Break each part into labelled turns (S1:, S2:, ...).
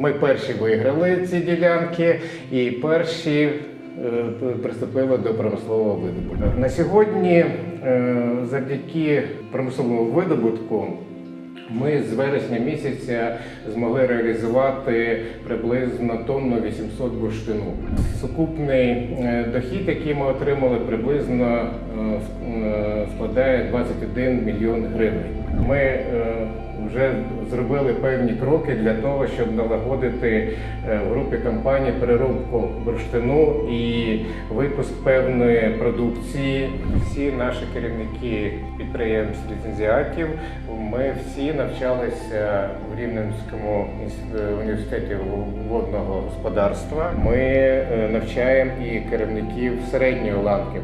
S1: Ми перші виграли ці ділянки і перші е, приступили до промислового видобутку. На сьогодні, е, завдяки промисловому видобутку, ми з вересня місяця змогли реалізувати приблизно тонну 800 бурштину. Сукупний е, дохід, який ми отримали, приблизно складає 21 мільйон гривень. Ми вже зробили певні кроки для того, щоб налагодити е, в групі компаній переробку бурштину і випуск певної продукції. Всі наші керівники підприємств ліцензіатів. Ми всі навчалися в Рівненському університеті водного господарства. Ми е, навчаємо і керівників середньої ланки.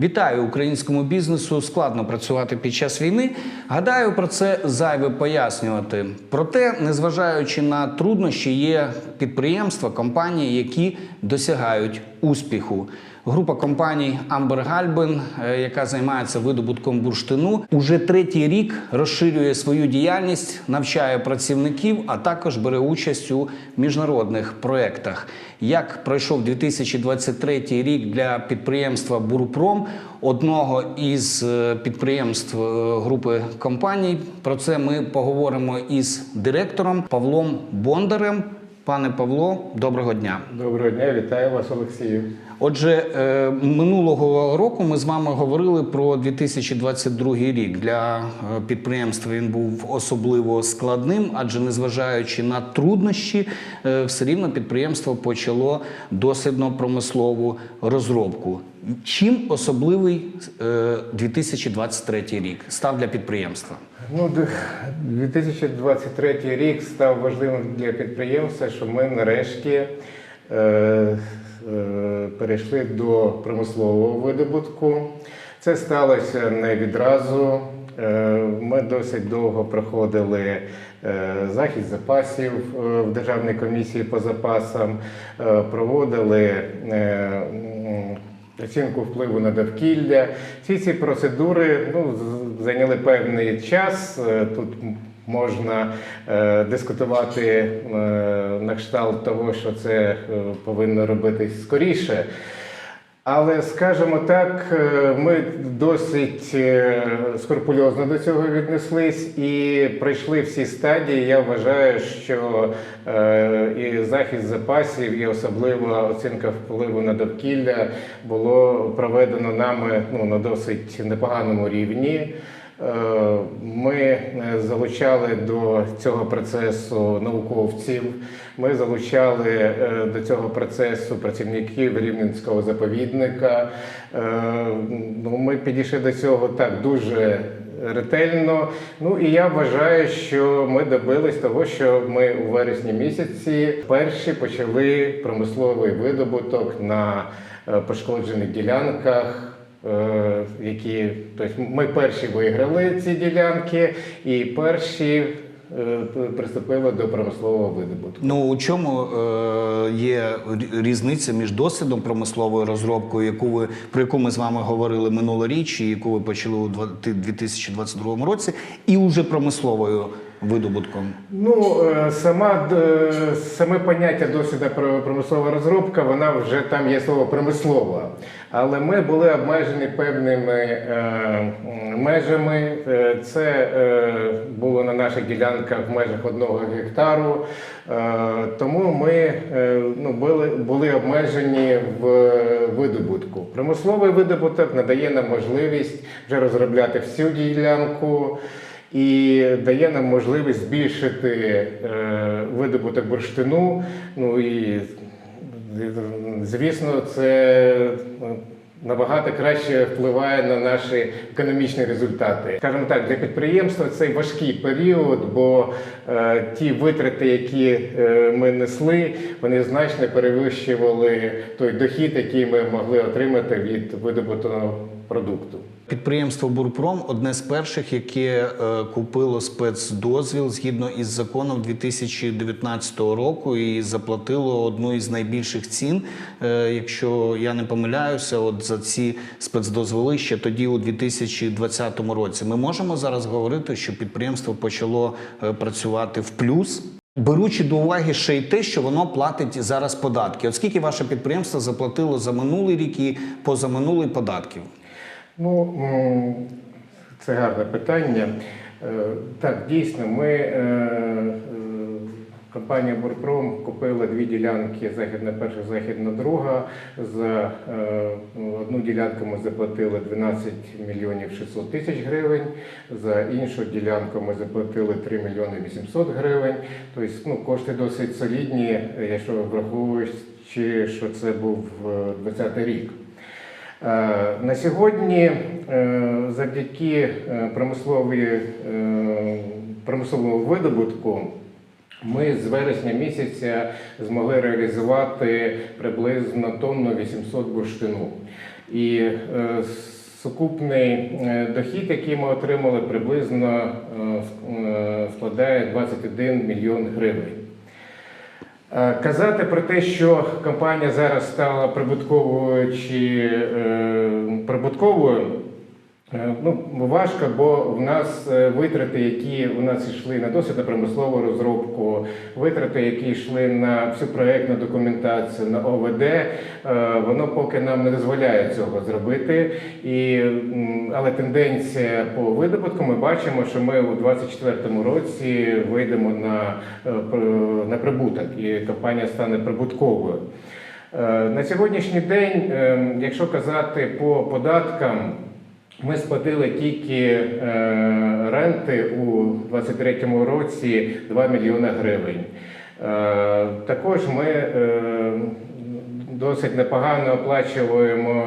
S2: Вітаю українському бізнесу. Складно працювати під час війни. Гадаю, про це зайве пояснювати. Проте, незважаючи на труднощі, є підприємства, компанії, які досягають успіху. Група компаній Амбер Гальбен, е, яка займається видобутком бурштину, уже третій рік розширює свою діяльність, навчає працівників, а також бере участь у міжнародних проєктах. Як пройшов 2023 рік для підприємства Бурпром, одного із е, підприємств е, групи компаній. Про це ми поговоримо із директором Павлом Бондарем. Пане Павло, доброго дня.
S1: Доброго дня, вітаю вас, Олексію.
S2: Отже, е, минулого року ми з вами говорили про 2022 рік. Для е, підприємства він був особливо складним, адже незважаючи на труднощі, е, все рівно підприємство почало дослідно промислову розробку. Чим особливий е, 2023 рік став для підприємства?
S1: Ну, д- 2023 рік став важливим для підприємства, що ми нарешті перейшли до промислового видобутку. Це сталося не відразу. Е, Ми досить довго проходили е, захід запасів е, в Державній комісії по запасам, е, проводили е, оцінку впливу на довкілля. Всі ці процедури ну, зайняли певний час. Е, Тут можна е, дискутувати е, на кшталт того, що це е, повинно робитись скоріше. Але скажімо так, ми досить скрупульозно до цього віднеслись і пройшли всі стадії. Я вважаю, що і захист запасів, і особлива оцінка впливу на довкілля було проведено нами ну, на досить непоганому рівні. Е, Ми е, залучали до цього процесу науковців. Ми залучали е, до цього процесу працівників Рівненського заповідника. Ну, ми підійшли до цього так дуже ретельно. Ну і я вважаю, що ми добились того, що ми у вересні місяці перші почали промисловий видобуток на пошкоджених ділянках. Е, які тобто ми перші виграли ці ділянки і перші е, приступили до промислового видобутку.
S2: Ну у чому е, є різниця між досвідом промислової розробкою, яку ви про яку ми з вами говорили минулоріч, і яку ви почали у два- ти- 2022 році, і уже промисловою видобутком?
S1: Ну, е, сама саме поняття досвіду про промислова розробка, вона вже там є слово промислова. Але ми були обмежені певними е, межами. Е, Це е, було на наших ділянках в межах одного гектару. Е, Тому ми е, ну, були, були обмежені в видобутку. Промисловий видобуток надає нам можливість вже розробляти всю ділянку і дає нам можливість збільшити е, видобуток бурштину. Ну і звісно, це е, набагато краще впливає на наші економічні результати. Скажімо так, для підприємства це важкий період, бо е, ті витрати, які ми несли, вони значно перевищували той дохід, який ми могли отримати від видобутого продукту.
S2: Підприємство Бурпром одне з перших, яке е, купило спецдозвіл згідно із законом 2019 року і заплатило одну із найбільших цін. Е, якщо я не помиляюся, от за ці спецдозволи ще тоді, у 2020 році. Ми можемо зараз говорити, що підприємство почало е, працювати в плюс. Беручи до уваги ще й те, що воно платить зараз податки. От скільки ваше підприємство заплатило за минулий рік і позаминулий податків?
S1: Ну, це гарне питання. Е, Так, дійсно, ми, е, е, компанія Бурпром купила дві ділянки Західна перша, Західна друга. За одну ділянку ми заплатили 12 мільйонів 600 тисяч гривень, за іншу ділянку ми заплатили 3 мільйони 800 гривень. Тобто ну, кошти досить солідні, якщо враховуючи, що це був 20-й рік. Е, На сьогодні е, завдяки е, промисловому видобутку ми з вересня місяця змогли реалізувати приблизно тонну 800 бурштину. І сукупний дохід, який ми отримали, приблизно ск- складає 21 мільйон гривень. Е, Казати про те, що компанія зараз стала прибутковою чи е, прибутковою, ну, важко, бо в нас е, витрати, які у нас йшли на досвід промислову розробку, витрати, які йшли на всю проєктну документацію, на ОВД, е, воно поки нам не дозволяє цього зробити. І, але тенденція по видобутку ми бачимо, що ми у 2024 році вийдемо на, е, на прибуток, і компанія стане прибутковою. Е, На сьогоднішній день, е, якщо казати по податкам, ми сплатили тільки е, ренти у 2023 році 2 мільйони гривень. Е, Також ми е, досить непогано оплачуємо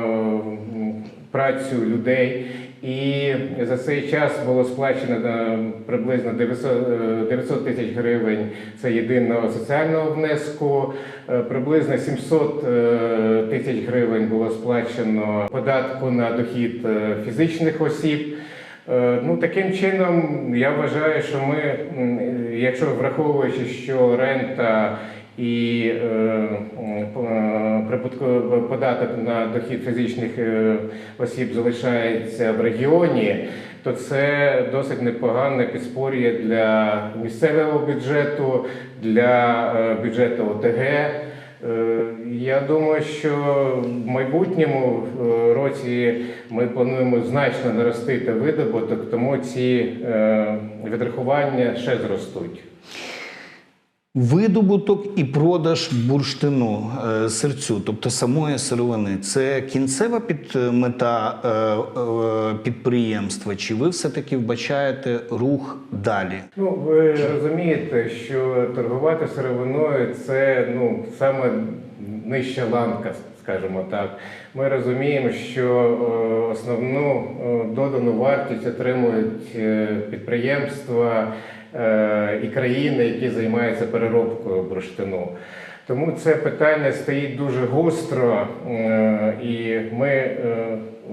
S1: працю людей. І за цей час було сплачено е, приблизно 900 е, 900 тисяч гривень це єдиного соціального внеску, е, приблизно 700 е, тисяч гривень було сплачено податку на дохід фізичних осіб. Ну, таким чином, я вважаю, що ми, якщо враховуючи, що рента і е, е, податок на дохід фізичних е, осіб залишається в регіоні, то це досить непогане підспор'я для місцевого бюджету, для бюджету ОТГ. Я думаю, що в майбутньому році ми плануємо значно наростити видобуток, тому ці відрахування ще зростуть.
S2: Видобуток і продаж бурштину е, серцю, тобто самої сировини, це кінцева під мета е, е, підприємства, чи ви все-таки вбачаєте рух далі?
S1: Ну, ви розумієте, що торгувати сировиною це ну, саме нижча ланка, скажімо так. Ми розуміємо, що основну додану вартість отримують підприємства і країни, які займаються переробкою бурштину. Тому це питання стоїть дуже гостро, е, і ми е,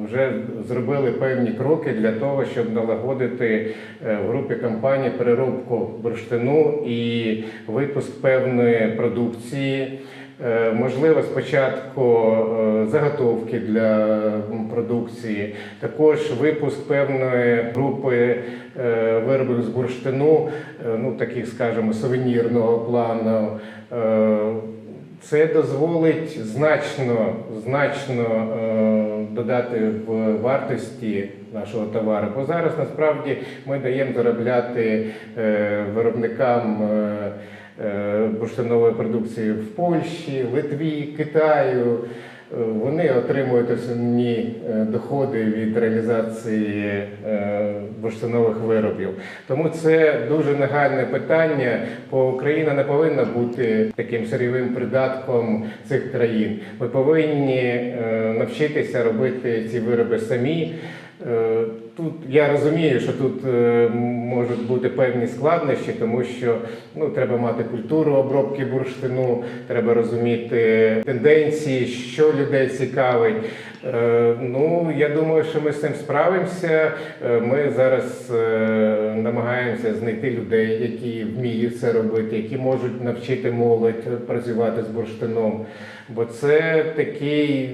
S1: вже зробили певні кроки для того, щоб налагодити е, в групі компаній переробку бурштину і випуск певної продукції. Е, Можливо, спочатку е, заготовки для продукції, також випуск певної групи е, виробів з бурштину, ну таких, скажімо, сувенірного плану. Це дозволить значно, значно додати в вартості нашого товару. Бо зараз насправді ми даємо заробляти виробникам. Е, бурштинової продукції в Польщі, Литві, Китаю. Е, Вони отримують основні е, доходи від реалізації бурштинових виробів. Тому це дуже нагальне питання, бо Україна не повинна бути таким сирійовим придатком цих країн. Ми повинні навчитися робити ці вироби самі. Тут я розумію, що тут е, можуть бути певні складнощі, тому що ну, треба мати культуру обробки бурштину, треба розуміти тенденції, що людей цікавить. Е, Ну, я думаю, що ми з цим справимося. Е, Ми зараз намагаємося знайти людей, які вміють це робити, які можуть навчити молодь працювати з бурштином. Бо це такий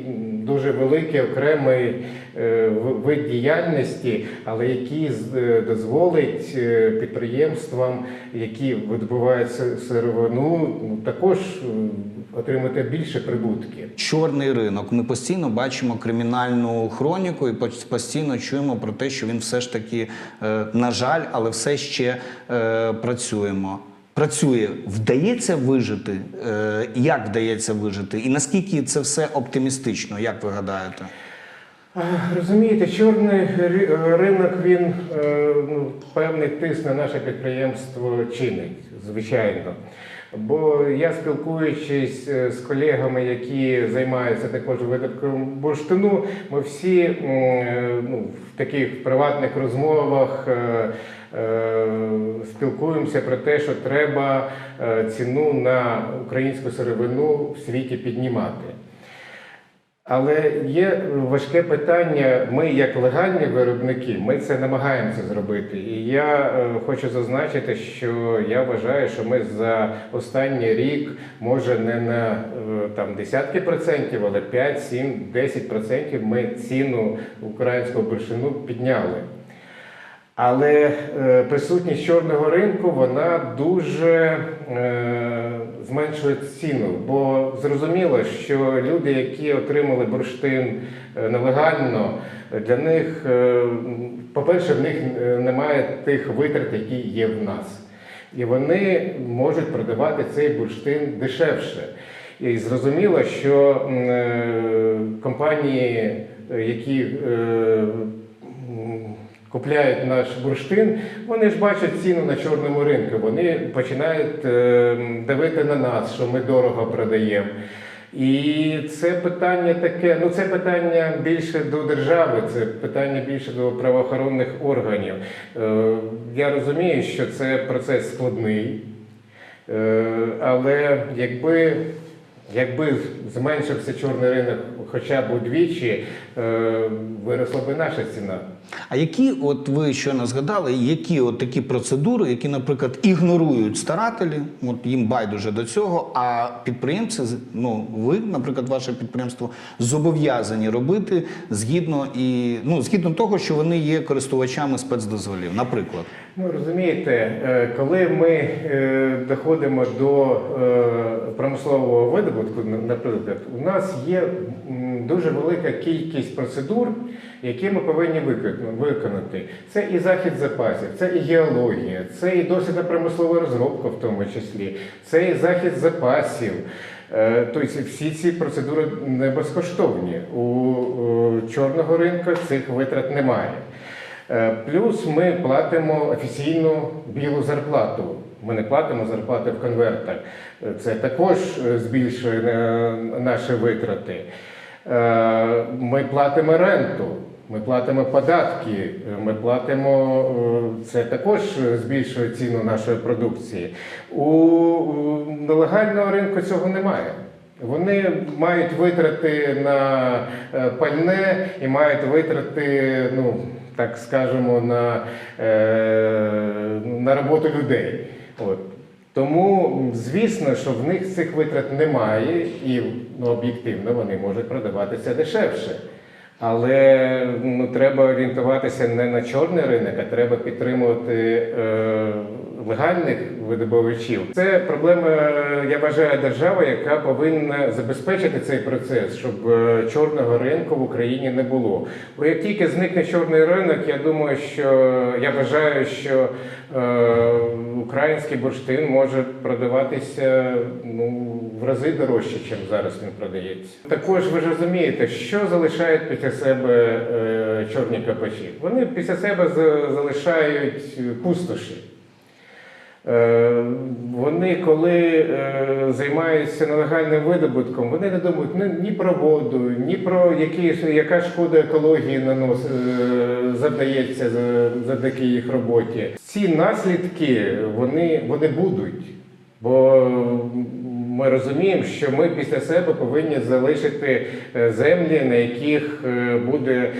S1: дуже великий окремий е, вид діяльності, але який е, дозволить е, підприємствам, які видобувають сировину, ну, також отримати більше прибутки.
S2: Чорний ринок. Ми постійно бачимо кримінальну хроніку і постійно чуємо про те, що він все ж таки, на жаль, але все ще працюємо. Працює, вдається вижити. Е, як вдається вижити? І наскільки це все оптимістично, як ви гадаєте?
S1: Розумієте, чорний ринок він е, ну, певний тиск на наше підприємство чинить, звичайно. Бо я спілкуючись е, з колегами, які займаються також видобутком бурштину, ми всі е, ну, в таких приватних розмовах е, спілкуємося про те, що треба ціну на українську сировину в світі піднімати. Але є важке питання. Ми, як легальні виробники, ми це намагаємося зробити. І я е, хочу зазначити, що я вважаю, що ми за останній рік, може не на е, там десятки процентів, але 5, 7, 10 процентів ми ціну українського бурштину підняли. Але е, присутність чорного ринку вона дуже е, зменшує ціну, бо зрозуміло, що люди, які отримали бурштин е, нелегально, для них, по-перше, в них немає тих витрат, які є в нас. І вони можуть продавати цей бурштин дешевше. І зрозуміло, що компанії, які купляють наш бурштин, вони ж бачать ціну на чорному ринку. Вони починають е, давити на нас, що ми дорого продаємо. І це питання таке, ну це питання більше до держави, це питання більше до правоохоронних органів. Е, Я розумію, що це процес складний, Е, але якби, якби зменшився чорний ринок хоча б удвічі, виросла би наша ціна.
S2: А які, от ви щойно згадали, які от такі процедури, які, наприклад, ігнорують старателі, от їм байдуже до цього, а підприємці, ну ви, наприклад, ваше підприємство зобов'язані робити згідно і ну згідно того, що вони є користувачами спецдозволів, наприклад.
S1: Ну розумієте, е, коли ми е, доходимо до е, промислового видобутку, на- наприклад, у нас є дуже велика кількість процедур, які ми повинні виконати. Це і захід запасів, це і геологія, це і дослідна промислова розробка, в тому числі, це і захід запасів. Е, Тобто всі ці процедури не безкоштовні. У, чорного ринку цих витрат немає. Е, Плюс ми платимо офіційну білу зарплату. Ми не платимо зарплати в конвертах. Це також е, збільшує наші витрати. Е, Ми платимо ренту, ми платимо податки, е, ми платимо е, це також збільшує ціну нашої продукції. У нелегального ринку цього немає. Вони мають витрати на пальне і мають витрати, ну так скажемо, на, на роботу людей. От. Тому, звісно, що в них цих витрат немає, і ну, об'єктивно вони можуть продаватися дешевше. Але ну, треба орієнтуватися не на чорний ринок, а треба підтримувати е, легальних видобувачів. Це проблема, я вважаю, держави, яка повинна забезпечити цей процес, щоб е, чорного ринку в Україні не було. Бо як тільки зникне чорний ринок, я думаю, що я вважаю, що е, український бурштин може продаватися ну, в рази дорожче, ніж зараз він продається. Також ви ж розумієте, що залишають після себе е, чорні копачі. Вони після себе за- залишають пустоші. Е, Вони, коли е, займаються нелегальним видобутком, вони не думають ні, про воду, ні про які, яка шкода екології нанос, е, завдається завдяки їх роботі. Ці наслідки вони, вони будуть. Бо ми розуміємо, що ми після себе повинні залишити землі, на яких буде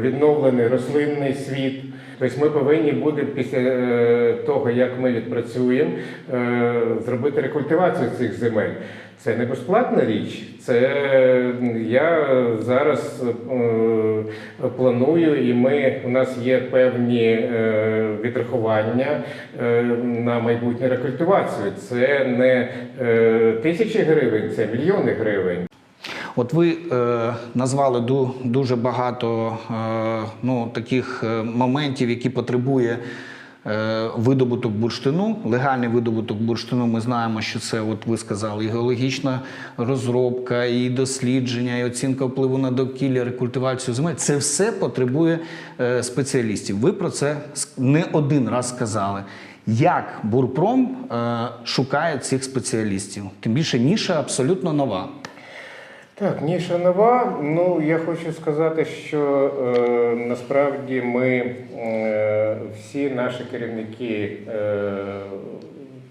S1: відновлений рослинний світ. Тобто ми повинні буде після е, того, як ми відпрацюємо, е, зробити рекультивацію цих земель. Це не безплатна річ. Це е, я зараз планую, і ми у нас є певні відрахування на майбутню рекультивацію. Це не тисячі гривень, це мільйони гривень.
S2: От ви е, назвали ду, дуже багато е, ну, таких е, моментів, які потребує е, видобуток бурштину. Легальний видобуток бурштину. Ми знаємо, що це, от ви сказали, і геологічна розробка, і дослідження, і оцінка впливу на довкілля, рекультивацію земель. Це все потребує е, спеціалістів. Ви про це не один раз сказали. Як Бурпром е, шукає цих спеціалістів? Тим більше ніша абсолютно нова.
S1: Так, ніша нова. Ну я хочу сказати, що е, насправді ми е, всі наші керівники е,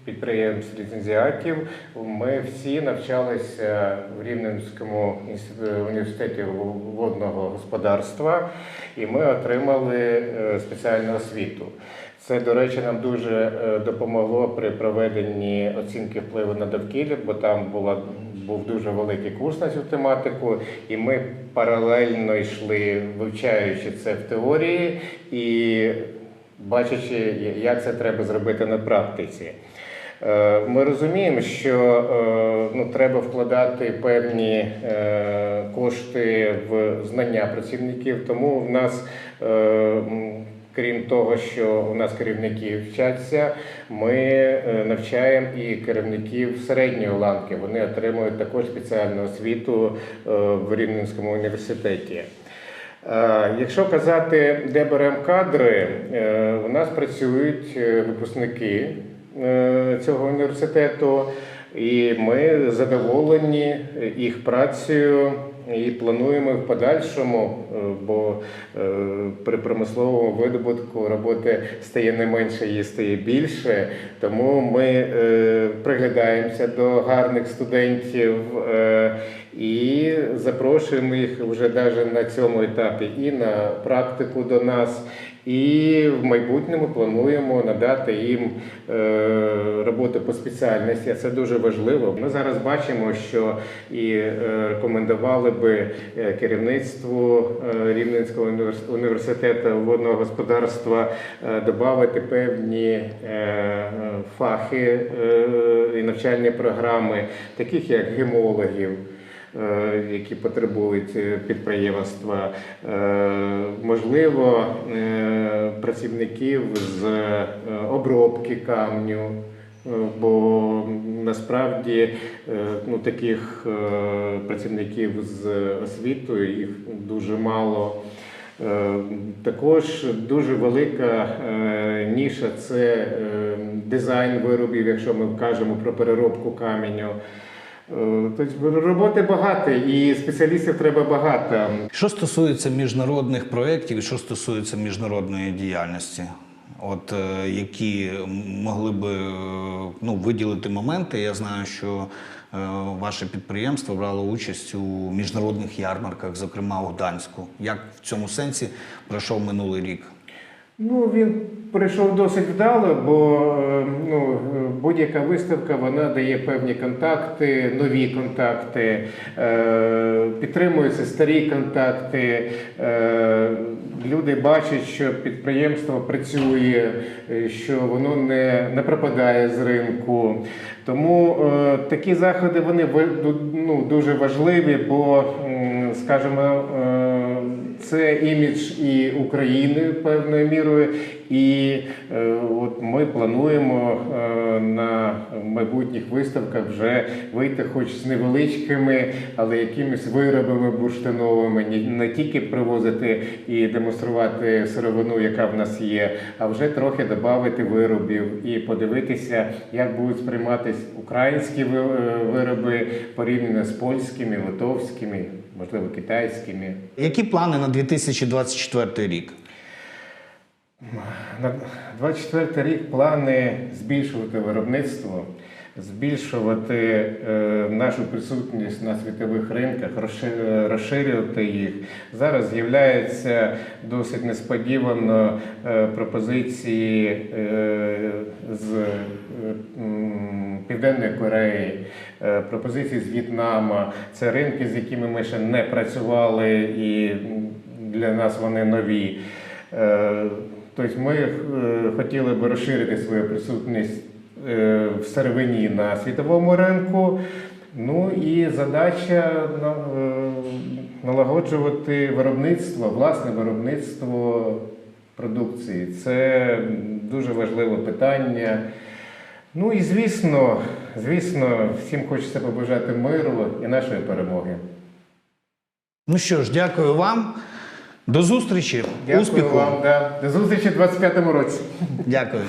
S1: підприємств ліцензіатів, ми всі навчалися в Рівненському університеті водного господарства, і ми отримали е, спеціальну освіту. Це, до речі, нам дуже е, допомогло при проведенні оцінки впливу на довкілля, бо там була, був дуже великий курс на цю тематику, і ми паралельно йшли, вивчаючи це в теорії і бачачи, як це треба зробити на практиці. Е, Ми розуміємо, що е, ну, треба вкладати певні кошти в знання працівників, тому в нас, крім того, що у нас керівники вчаться, ми е, навчаємо і керівників середньої ланки. Вони отримують також спеціальну освіту е, в Рівненському університеті. Е, Якщо казати, де беремо кадри, у нас працюють випускники цього університету, і ми задоволені їх працею і плануємо в подальшому, е, бо е, при промисловому видобутку роботи стає не менше, її стає більше. Тому ми е, приглядаємося до гарних студентів і запрошуємо їх вже навіть на цьому етапі і на практику до нас. І в майбутньому плануємо надати їм е, роботу по спеціальності. Це дуже важливо. Ми зараз бачимо, що і е, рекомендували би е, керівництву Рівненського універс- університету водного господарства додати певні фахи і навчальні програми, таких як гемологів які потребують е, підприємства, Е, можливо, е, працівників з е, обробки камню. е, Бо насправді е, ну, таких е, працівників з освітою їх дуже мало. Е, Також дуже велика е, ніша це е, дизайн виробів, якщо ми кажемо про переробку каменю. Е, Тобто роботи багато і спеціалістів треба багато.
S2: Що стосується міжнародних проєктів і що стосується міжнародної діяльності, от е, які могли би е, ну, виділити моменти, я знаю, що ваше підприємство брало участь у міжнародних ярмарках, зокрема у Гданську. Як в цьому сенсі пройшов минулий рік?
S1: Ну, він прийшов досить вдало, бо е, ну, будь-яка виставка вона дає певні контакти, нові контакти, е, підтримуються старі контакти. Е, люди бачать, що підприємство працює, е, що воно не, не пропадає з ринку. Тому такі заходи вони ну, дуже важливі, бо, скажімо, це імідж і України певною мірою, І е, от ми плануємо е, на майбутніх виставках вже вийти хоч з невеличкими, але якимись виробами бурштиновими, не тільки привозити і демонструвати сировину, яка в нас є, а вже трохи додати виробів і подивитися, як будуть сприйматись українські е, вироби порівняно з польськими, литовськими, можливо, китайськими.
S2: Які плани на 2024 рік?
S1: На 24 рік плани збільшувати виробництво, збільшувати е, нашу присутність на світових ринках, розширювати їх. Зараз з'являються досить несподівано е, пропозиції е, з Південної Кореї, пропозиції з В'єтнама. Це ринки, з якими ми ще не працювали, і для нас вони нові. Тобто ми хотіли би розширити свою присутність в сировині на світовому ринку. Ну і задача е, налагоджувати виробництво, власне виробництво продукції. Це дуже важливе питання. Ну і звісно, звісно, всім хочеться побажати миру і нашої перемоги.
S2: Ну що ж, дякую вам. До зустрічі.
S1: Дякую
S2: Успіху.
S1: вам. Да. До зустрічі в 25-му році.
S2: Дякую.